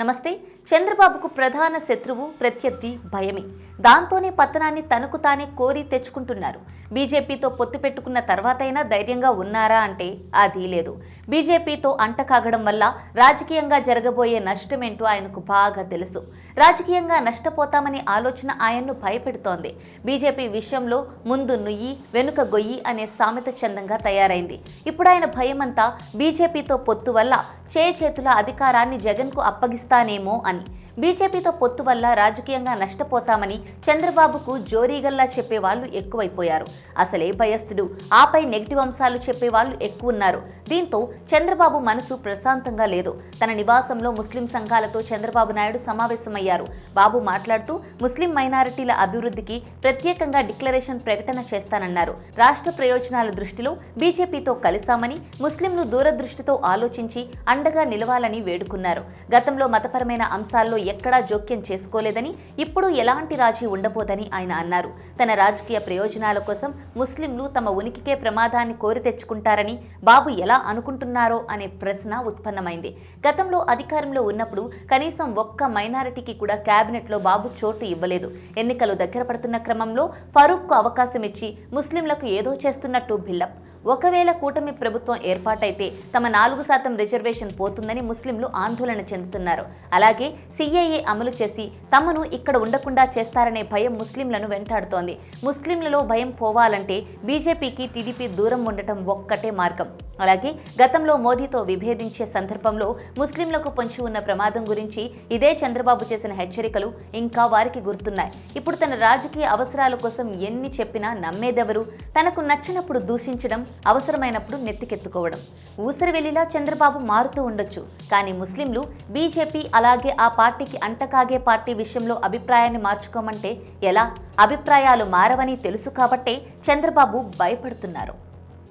నమస్తే. చంద్రబాబుకు ప్రధాన శత్రువు ప్రత్యర్థి భయమే. దాంతోనే పతనాన్ని తనకు తానే కోరి తెచ్చుకుంటున్నారు. బీజేపీతో పొత్తు పెట్టుకున్న తర్వాతైనా ధైర్యంగా ఉన్నారా అంటే అది లేదు. బీజేపీతో అంటకాగడం వల్ల రాజకీయంగా జరగబోయే నష్టమేంటో ఆయనకు బాగా తెలుసు. రాజకీయంగా నష్టపోతామనే ఆలోచన ఆయన్ను భయపెడుతోంది. బీజేపీ విషయంలో ముందు నుయ్యి వెనుక గొయ్యి అనే సామెత చందంగా తయారైంది. ఇప్పుడు ఆయన భయమంతా బీజేపీతో పొత్తు వల్ల చేతుల అధికారాన్ని జగన్కు అప్పగిస్తానేమో అని. బీజేపీతో పొత్తు వల్ల రాజకీయంగా నష్టపోతామని చంద్రబాబుకు జోరీగల్లా చెప్పేవాళ్ళు ఎక్కువైపోయారు. అసలే భయస్థుడు. ఆపై నెగిటివ్ అంశాలు చెప్పేవాళ్ళు ఎక్కువ ఉన్నారు దీంతో చంద్రబాబు మనసు ప్రశాంతంగా లేదు. తన నివాసంలో ముస్లిం సంఘాలతో చంద్రబాబు నాయుడు సమావేశమయ్యారు. బాబు మాట్లాడుతూ ముస్లిం మైనారిటీల అభివృద్ధికి ప్రత్యేకంగా డిక్లరేషన్ ప్రకటన చేస్తానన్నారు. రాష్ట్ర ప్రయోజనాల దృష్టిలో బీజేపీతో కలిశామని ముస్లింలు దూరదృష్టితో ఆలోచించి అండగా నిలవాలని వేడుకున్నారు. గతంలో మతపరమైన అంశాల్లో ఎక్కడా జోక్యం చేసుకోలేదని ఇప్పుడు ఎలాంటి రాజీ ఉండబోదని ఆయన అన్నారు. తన రాజకీయ ప్రయోజనాల కోసం ముస్లింలు తమ ఉనికికే ప్రమాదాన్ని కోరి తెచ్చుకుంటారని బాబు ఎలా అనుకుంటున్నారో అనే ప్రశ్న ఉత్పన్నమైంది. గతంలో అధికారంలో ఉన్నప్పుడు కనీసం ఒక్క మైనారిటీకి కూడా క్యాబినెట్లో బాబు చోటు ఇవ్వలేదు. ఎన్నికలు దగ్గర పడుతున్న క్రమంలో ఫరూక్కు అవకాశం ఇచ్చి ముస్లింలకు ఏదో చేస్తున్నట్టు బిల్డప్. ఒకవేళ కూటమి ప్రభుత్వం ఏర్పాటైతే తమ నాలుగు శాతం రిజర్వేషన్ పోతుందని ముస్లింలు ఆందోళన చెందుతున్నారు. అలాగే సిఐఏ అమలు చేసి తమను ఇక్కడ ఉండకుండా చేస్తారనే భయం ముస్లింలను వెంటాడుతోంది. ముస్లింలలో భయం పోవాలంటే బీజేపీకి టీడీపీ దూరం ఉండటం ఒక్కటే మార్గం. అలాగే గతంలో మోదీతో విభేదించే సందర్భంలో ముస్లింలకు పొంచి ఉన్న ప్రమాదం గురించి ఇదే చంద్రబాబు చేసిన హెచ్చరికలు ఇంకా వారికి గుర్తున్నాయి. ఇప్పుడు తన రాజకీయ అవసరాల కోసం ఎన్ని చెప్పినా నమ్మేదెవరు? తనకు నచ్చినప్పుడు దూషించడం అవసరమైనప్పుడు నెత్తికెత్తుకోవడం. ఊసరవెల్లిలా చంద్రబాబు మారుతూ ఉండొచ్చు. కానీ ముస్లింలు బీజేపీ అలాగే ఆ పార్టీకి అంటకాగే పార్టీ విషయంలో అభిప్రాయాన్ని మార్చుకోమంటే ఎలా? అభిప్రాయాలు మారవని తెలుసు కాబట్టే చంద్రబాబు భయపడుతున్నారు.